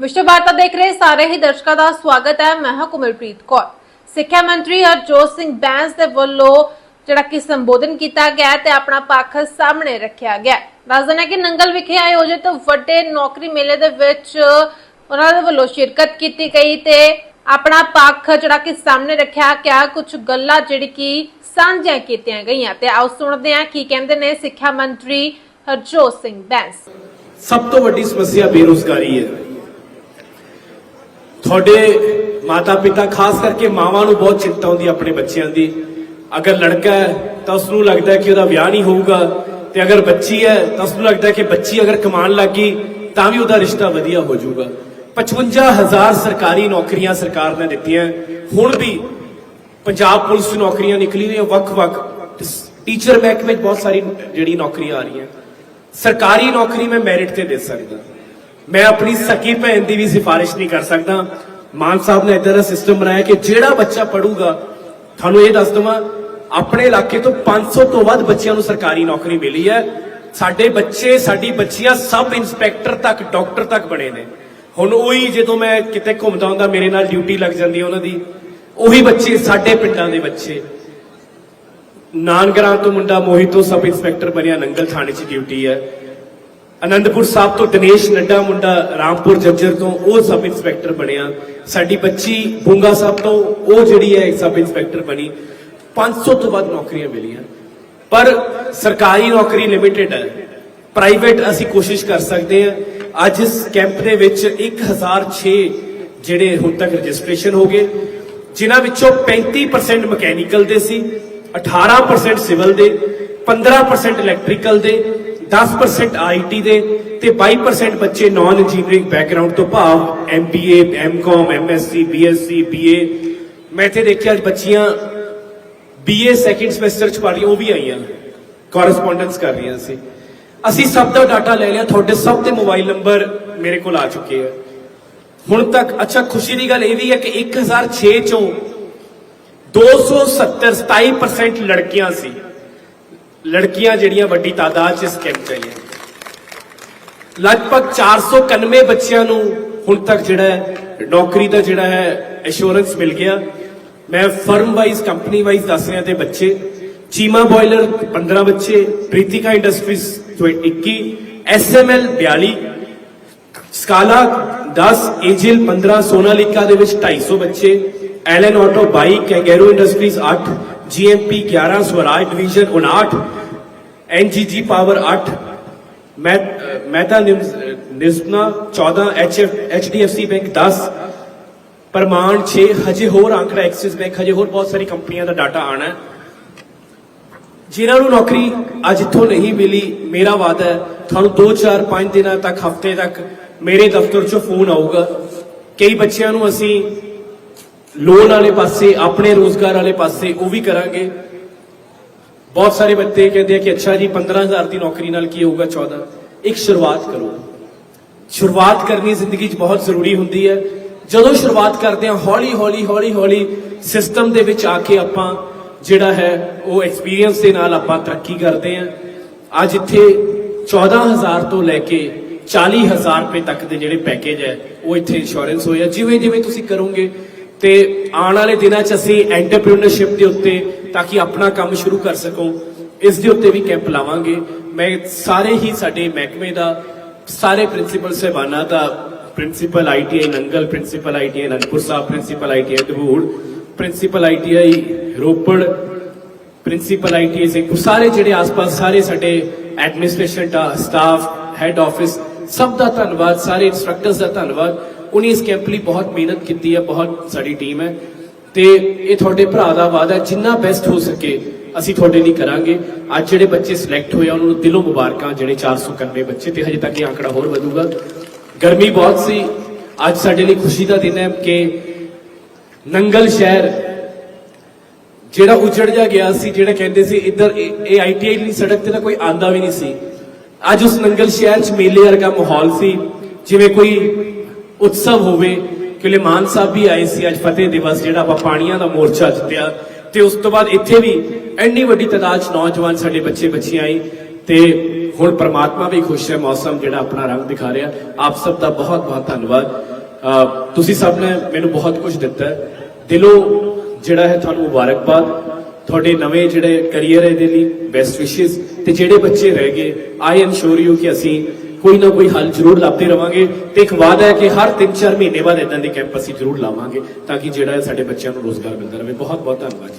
ਵਿਸ਼ਵ ਵਾਰਤਾ ਦੇਖ ਰਹੇ ਸਾਰੇ ਹੀ ਦਰਸ਼ਕਾਂ ਦਾ ਸਵਾਗਤ ਹੈ। ਮੈਂ ਹਾਂ ਕੁਮਲਪ੍ਰੀਤ ਕੌਰ। ਸਿੱਖਿਆ ਮੰਤਰੀ ਹਰਜੋਤ ਸਿੰਘ ਬੈਂਸ ਦੇ ਵੱਲੋਂ ਜਿਹੜਾ ਕਿ ਸੰਬੋਧਨ ਕੀਤਾ ਗਿਆ ਤੇ ਆਪਣਾ ਪੱਖ ਸਾਹਮਣੇ ਰੱਖਿਆ ਗਿਆ ਹੈ। ਦੱਸ ਕਿ ਨੰਗਲ ਵਿਖੇ ਆਯੋਜਿਤ ਵੱਡੇ ਨੌਕਰੀ ਮੇਲੇ ਦੇ ਵਿੱਚ ਉਹਨਾਂ ਦੇ ਵੱਲੋਂ ਸ਼ਿਰਕਤ ਕੀਤੀ ਗਈ ਤੇ ਆਪਣਾ ਪੱਖ ਜਿਹੜਾ ਕਿ ਸਾਹਮਣੇ ਰੱਖਿਆ ਗਿਆ। ਕੁਝ ਗੱਲਾਂ ਜਿਹੜੀ ਕਿ ਸਾਂਝੀਆਂ ਕੀਤੀਆਂ ਗਈਆਂ ਤੇ ਆਓ ਸੁਣਦੇ ਹਾਂ ਕੀ ਕਹਿੰਦੇ ਨੇ ਸਿੱਖਿਆ ਮੰਤਰੀ ਹਰਜੋਤ ਸਿੰਘ ਬੈਂਸ। ਸਭ ਤੋਂ ਵੱਡੀ ਸਮੱਸਿਆ ਬੇਰੋਜ਼ਗਾਰੀ ਹੈ। ਤੁਹਾਡੇ ਮਾਤਾ ਪਿਤਾ ਖਾਸ ਕਰਕੇ ਮਾਵਾਂ ਨੂੰ ਬਹੁਤ ਚਿੰਤਾ ਹੁੰਦੀ ਆਪਣੇ ਬੱਚਿਆਂ ਦੀ। ਅਗਰ ਲੜਕਾ ਹੈ, ਤਾਂ ਉਸ ਨੂੰ ਲੱਗਦਾ ਹੈ ਕਿ ਉਹਦਾ ਵਿਆਹ ਨਹੀਂ ਹੋਊਗਾ। ਤੇ ਅਗਰ ਬੱਚੀ ਹੈ, ਤਾਂ ਉਸ ਨੂੰ ਲੱਗਦਾ ਹੈ ਕਿ ਬੱਚੀ ਅਗਰ ਕਮਾਉਣ ਲੱਗੀ ਤਾਂ ਵੀ ਉਹਦਾ ਰਿਸ਼ਤਾ ਵਧੀਆ ਹੋ ਜਾਊਗਾ। 55000 ਸਰਕਾਰੀ ਨੌਕਰੀਆਂ ਸਰਕਾਰ ਨੇ ਦਿੱਤੀਆਂ। ਹੁਣ ਵੀ ਪੰਜਾਬ ਪੁਲਿਸ ਨੌਕਰੀਆਂ ਨਿਕਲੀ ਰਹੀਆਂ ਵੱਖ-ਵੱਖ। ਟੀਚਰ ਮਹਿਕਮੇ 'ਚ ਬਹੁਤ ਸਾਰੀ ਜਿਹੜੀ ਨੌਕਰੀਆਂ ਆ ਰਹੀਆਂ। ਸਰਕਾਰੀ ਨੌਕਰੀ ਮੈਂ ਮੈਰਿਟ ਤੇ ਦੇ ਸਕਦਾ। ਮੈਂ ਆਪਣੀ ਸਕੀ ਭੈਣ ਦੀ ਵੀ ਸਿਫਾਰਿਸ਼ ਨਹੀਂ ਕਰ ਸਕਦਾ। ਮਾਨ ਸਾਹਿਬ ਨੇ ਇਦਾਂ ਦਾ ਸਿਸਟਮ ਬਣਾਇਆ ਕਿ ਜਿਹੜਾ ਬੱਚਾ ਪੜੂਗਾ, ਤੁਹਾਨੂੰ ਇਹ ਦੱਸ ਦਵਾਂ, ਆਪਣੇ ਇਲਾਕੇ ਤੋਂ 500 ਤੋਂ ਵੱਧ ਬੱਚਿਆਂ ਨੂੰ ਸਰਕਾਰੀ ਨੌਕਰੀ ਮਿਲੀ ਹੈ। ਸਾਡੇ ਬੱਚੇ, ਸਾਡੀ ਬੱਚੀਆਂ ਸਬ ਇੰਸਪੈਕਟਰ ਤੱਕ, ਡਾਕਟਰ ਤੱਕ ਬਣੇ ਨੇ। ਹੁਣ ਉਹੀ ਜਦੋਂ ਮੈਂ ਕਿਤੇ ਘੁੰਮਦਾ ਹੁੰਦਾ, ਮੇਰੇ ਨਾਲ ਡਿਊਟੀ ਲੱਗ ਜਾਂਦੀ ਉਹਨਾਂ ਦੀ, ਉਹੀ ਬੱਚੇ ਸਾਡੇ ਪਿੰਡਾਂ ਦੇ ਬੱਚੇ। ਨਾਨਗਰਾਂ ਤੋਂ ਮੁੰਡਾ ਮੋਹਿਤ ਤੋਂ ਸਬ ਇੰਸਪੈਕਟਰ ਬਣਿਆ, ਨੰਗਲ ਥਾਣੇ 'ਚ ਡਿਊਟੀ ਹੈ। ਅਨੰਦਪੁਰ ਸਾਹਿਬ ਤੋਂ ਦਿਨੇਸ਼ ਨੱਡਾ ਮੁੰਡਾ ਰਾਮਪੁਰ ਜੱਜਰ ਤੋਂ ਉਹ ਸਬ ਇੰਸਪੈਕਟਰ ਬਣਿਆ। ਸਾਡੀ ਬੱਚੀ ਬੁੰਗਾ ਸਾਹਿਬ ਤੋਂ ਉਹ ਜਿਹੜੀ ਹੈ ਸਬ ਇੰਸਪੈਕਟਰ ਬਣੀ। 500 ਤੋਂ ਵੱਧ ਨੌਕਰੀਆਂ ਮਿਲੀਆਂ। ਪਰ ਸਰਕਾਰੀ ਨੌਕਰੀ ਲਿਮਿਟਿਡ ਹੈ। ਪ੍ਰਾਈਵੇਟ ਅਸੀਂ ਕੋਸ਼ਿਸ਼ ਕਰ ਸਕਦੇ ਹਾਂ। ਅੱਜ ਇਸ ਕੈਂਪ ਦੇ ਵਿੱਚ 1006 ਜਿਹੜੇ ਹੁਣ ਤੱਕ ਰਜਿਸਟ੍ਰੇਸ਼ਨ ਹੋ ਗਏ, ਜਿਨ੍ਹਾਂ ਵਿੱਚੋਂ 35% ਮਕੈਨੀਕਲ ਦੇ ਸੀ 18% ਸਿਵਲ ਦੇ 15% ਇਲੈਕਟ੍ਰੀਕਲ ਦੇ 10% ਆਈਟੀ ਦੇ ਤੇ 22% ਬੱਚੇ ਨਾਨ ਇੰਜੀਨੀਅਰਿੰਗ ਬੈਕਗ੍ਰਾਉਂਡ ਤੋਂ ਭਾਵ MBA MCom MSc BSc BA ਮੈਂ ਤੇ ਦੇਖਿਆ ਅੱਜ ਬੱਚੀਆਂ ਬੀਏ ਸੈਕਿੰਡ ਸਮੈਸਟਰ ਚ ਪੜ੍ਹ ਰਹੀਆਂ ਉਹ ਵੀ ਆਈਆਂ। ਕੋਰਸਪੋਂਡੈਂਸ ਕਰ ਰਹੀਆਂ ਸੀ। ਅਸੀਂ ਸਭ ਦਾ ਡਾਟਾ ਲੈ ਲਿਆ, ਤੁਹਾਡੇ ਸਭ ਦੇ ਮੋਬਾਈਲ ਨੰਬਰ ਮੇਰੇ ਕੋਲ ਆ ਚੁੱਕੇ ਆ। ਹੁਣ ਤੱਕ, ਅੱਛਾ, ਖੁਸ਼ੀ ਦੀ ਗੱਲ ਇਹ ਵੀ ਹੈ ਕਿ 1006 ਚੋਂ 270 27% ਲੜਕੀਆਂ ਸੀ। ਲੜਕੀਆਂ ਜਿਹੜੀਆਂ ਵੱਡੀ ਤਾਦਾਦ 'ਚ ਇਸ ਕੈਂਪ 'ਚ ਆਈਆਂ। ਲਗਭਗ 491 ਬੱਚਿਆਂ ਨੂੰ ਹੁਣ ਤੱਕ ਜਿਹੜਾ ਹੈ ਨੌਕਰੀ ਦਾ ਜਿਹੜਾ ਹੈ ਐਸ਼ੋਰੈਂਸ ਮਿਲ ਗਿਆ। ਮੈਂ ਫਰਮ ਵਾਈਜ਼ ਕੰਪਨੀ ਵਾਈਜ਼ ਦੱਸ ਰਿਹਾ ਤੇ ਬੱਚੇ, ਚੀਮਾ ਬੋਇਲਰ 15 ਬੱਚੇ, ਪ੍ਰੀਤਿਕਾ ਇੰਡਸਟਰੀਜ਼ 21 ਐਸਐਮਐਲ 42 ਸਕਾਲਾ 10 ਏਜਿਲ 15 ਸੋਨਾਲਿਕਾ ਦੇ ਵਿੱਚ 250 ਬੱਚੇ LN auto 22 kangaroo industries 8 GMP 11 Swaraj division 59 NGG power 8 ਮੈਂ, ਮਹਿਤਾ ਨਿਜ਼ਮਾ 14 ਐਚਐਫ ਐਚਡੀਐਫਸੀ ਬੈਂਕ 10 ਪ੍ਰਮਾਣ 6 ਹਜੇ ਹੋਰ ਆਂਕੜਾ ਐਕਸਿਸ ਬੈਂਕ ਹਜੇ ਹੋਰ ਬਹੁਤ ਸਾਰੀ ਕੰਪਨੀਆਂ ਦਾ ਡਾਟਾ ਆਣਾ। ਹੈ ਜਿਨ੍ਹਾਂ ਨੂੰ ਨੌਕਰੀ ਅੱਜ ਇੱਥੋਂ ਨਹੀਂ ਮਿਲੀ, ਮੇਰਾ ਵਾਅਦਾ ਹੈ, ਤੁਹਾਨੂੰ 2 4 5 ਦਿਨਾਂ ਤੱਕ, ਹਫ਼ਤੇ ਤੱਕ ਮੇਰੇ ਦਫ਼ਤਰ 'ਚੋਂ ਫੋਨ ਆਊਗਾ। ਕਈ ਬੱਚਿਆਂ ਨੂੰ ਅਸੀਂ ਲੋਨ ਵਾਲੇ ਪਾਸੇ, ਆਪਣੇ ਰੋਜ਼ਗਾਰ ਵਾਲੇ ਪਾਸੇ ਉਹ ਵੀ ਕਰਾਂਗੇ। ਬਹੁਤ ਸਾਰੇ ਬੱਚੇ ਕਹਿੰਦੇ ਆ ਕਿ ਅੱਛਾ ਜੀ 15000 ਦੀ ਨੌਕਰੀ ਨਾਲ ਕੀ ਹੋਊਗਾ 14 ਇੱਕ ਸ਼ੁਰੂਆਤ ਕਰੋ। ਸ਼ੁਰੂਆਤ ਕਰਨੀ ਜ਼ਿੰਦਗੀ 'ਚ ਬਹੁਤ ਜ਼ਰੂਰੀ ਹੁੰਦੀ ਹੈ। ਜਦੋਂ ਸ਼ੁਰੂਆਤ ਕਰਦੇ ਹਾਂ, ਹੌਲੀ ਹੌਲੀ ਹੌਲੀ ਹੌਲੀ ਸਿਸਟਮ ਦੇ ਵਿੱਚ ਆ ਕੇ ਆਪਾਂ ਜਿਹੜਾ ਹੈ, ਉਹ ਐਕਸਪੀਰੀਅੰਸ ਦੇ ਨਾਲ ਆਪਾਂ ਤਰੱਕੀ ਕਰਦੇ ਹਾਂ। ਅੱਜ ਇੱਥੇ 14000 ਤੋਂ ਲੈ ਕੇ 40000 ਰੁਪਏ ਤੱਕ ਦੇ ਜਿਹੜੇ ਪੈਕੇਜ ਹੈ, ਉਹ ਇੱਥੇ ਇੰਸ਼ੋਰੈਂਸ ਹੋਇਆ ਜਿਵੇਂ ਜਿਵੇਂ ਤੁਸੀਂ ਕਰੋਗੇ ਤੇ ਆਉਣ ਵਾਲੇ ਦਿਨਾਂ 'ਚ ਅਸੀਂ ਐਂਟਰਪ੍ਰੀਨਰਸ਼ਿਪ ਦੇ ਉੱਤੇ ਤਾਂ ਕਿ ਆਪਣਾ ਕੰਮ ਸ਼ੁਰੂ ਕਰ ਸਕੋ। ਇਸ ਦੇ ਉੱਤੇ ਵੀ ਕੈਂਪ ਲਾਵਾਂਗੇ। ਮੈਂ ਸਾਰੇ ਹੀ ਸਾਡੇ ਮਹਿਕਮੇ ਦਾ, ਸਾਰੇ ਪ੍ਰਿੰਸੀਪਲ ਸਹਿਬਾਨਾਂ ਦਾ principal ITI Nangal principal ITI Anandpur Sahib principal ITI Dabur principal ITI Ropar principal ITI Singh, ਸਾਰੇ ਜਿਹੜੇ ਆਸ-ਪਾਸ, ਸਾਰੇ ਸਾਡੇ ਐਡਮਿਨਿਸਟ੍ਰੇਸ਼ਨ ਦਾ ਸਟਾਫ ਹੈੱਡ ਆਫਿਸ ਸਭ ਦਾ ਧੰਨਵਾਦ, ਸਾਰੇ ਇੰਸਟ੍ਰਕਟਰਸ ਦਾ ਧੰਨਵਾਦ। ਉਹਨੇ ਇਸ ਕੈਂਪ ਲਈ ਬਹੁਤ ਮਿਹਨਤ ਕੀਤੀ ਹੈ, ਬਹੁਤ ਸਾਡੀ ਟੀਮ ਹੈ। ਤੇ ਇਹ ਤੁਹਾਡੇ ਭਰਾ ਦਾ ਵਾਅਦਾ ਜਿੰਨਾ ਬੈਸਟ ਹੋ ਸਕੇ ਅਸੀਂ ਤੁਹਾਡੇ ਲਈ ਕਰਾਂਗੇ। ਅੱਜ ਜਿਹੜੇ ਬੱਚੇ ਸਿਲੈਕਟ ਹੋਏ ਆ, ਉਹਨਾਂ ਨੂੰ ਦਿਲੋਂ ਮੁਬਾਰਕਾਂ, ਜਿਹੜੇ 491 ਬੱਚੇ ਤੇ ਹਜੇ ਤੱਕ ਇਹ ਆંકੜਾ ਹੋਰ ਵਧੂਗਾ। ਗਰਮੀ ਬਹੁਤ ਸੀ। ਅੱਜ ਸਾਡੇ ਲਈ ਖੁਸ਼ੀ ਦਾ ਦਿਨ ਹੈ ਕਿ ਨੰਗਲ ਸ਼ਹਿਰ ਜਿਹੜਾ ਉਜੜ ਜਾ ਗਿਆ ਸੀ, ਜਿਹੜਾ ਕਹਿੰਦੇ ਸੀ ਇੱਧਰ ਇਹ ਇਹ ਆਈਟੀਆਈ ਦੀ ਸੜਕ ਤੇ ਤਾਂ ਕੋਈ ਆਂਦਾ ਵੀ ਨਹੀਂ ਸੀ। ਅੱਜ ਉਸ ਨੰਗਲ ਸ਼ਹਿਰ 'ਚ ਮੇਲੇ ਵਰਗਾ ਮਾਹੌਲ ਸੀ। ਜਿਵੇਂ ਕੋਈ ਉਤਸਵ ਹੋਵੇ ਕਿਉਂਕਿ ਮਾਨ ਸਾਹਿਬ ਵੀ ਆਏ ਸੀ ਅੱਜ ਫਤਿਹ ਦਿਵਸ ਜਿਹੜਾ ਆਪਾਂ ਪਾਣੀਆਂ ਦਾ ਮੋਰਚਾ ਜਿੱਤਿਆ। ਤੇ ਉਸ ਤੋਂ ਬਾਅਦ ਇੱਥੇ ਵੀ ਐਨੀ ਵੱਡੀ ਤਾਦਾਦ 'ਚ ਨੌਜਵਾਨ ਸਾਡੇ ਬੱਚੇ ਬੱਚੀਆਂ ਆਈ ਤੇ ਹੁਣ ਪ੍ਰਮਾਤਮਾ ਵੀ ਖੁਸ਼ ਹੈ, ਮੌਸਮ ਜਿਹੜਾ ਆਪਣਾ ਰੰਗ ਦਿਖਾ ਰਿਹਾ। ਆਪ ਸਭ ਦਾ ਬਹੁਤ ਬਹੁਤ ਧੰਨਵਾਦ। ਤੁਸੀਂ ਸਭ ਨੇ ਮੈਨੂੰ ਬਹੁਤ ਕੁਝ ਦਿੱਤਾ। ਦਿਲੋਂ ਜਿਹੜਾ ਹੈ ਤੁਹਾਨੂੰ ਮੁਬਾਰਕਬਾਦ। ਤੁਹਾਡੇ ਨਵੇਂ ਜਿਹੜੇ ਕੈਰੀਅਰ ਹੈ ਦੇ ਲਈ ਬੈਸਟ ਵਿਸ਼ੇਸ ਤੇ ਜਿਹੜੇ ਬੱਚੇ ਰਹਿ ਗਏ ਆਈ ਐਮ ਸ਼ੋਰ ਯੂ ਕਿ ਅਸੀਂ ਕੋਈ ਨਾ ਕੋਈ ਹੱਲ ਜ਼ਰੂਰ ਲੱਭਦੇ ਰਵਾਂਗੇ ਤੇ ਇੱਕ ਵਾਅਦਾ ਹੈ ਕਿ ਹਰ 3-4 ਮਹੀਨੇ ਬਾਅਦ ਇਦਾਂ ਦੇ ਕੈਂਪ ਅਸੀਂ ਜ਼ਰੂਰ ਲਾਵਾਂਗੇ ਤਾਂ ਕਿ ਜਿਹੜਾ ਸਾਡੇ ਬੱਚਿਆਂ ਨੂੰ ਰੋਜ਼ਗਾਰ ਮਿਲਦਾ ਰਹੇ। ਬਹੁਤ ਬਹੁਤ ਧੰਨਵਾਦ ਜੀ।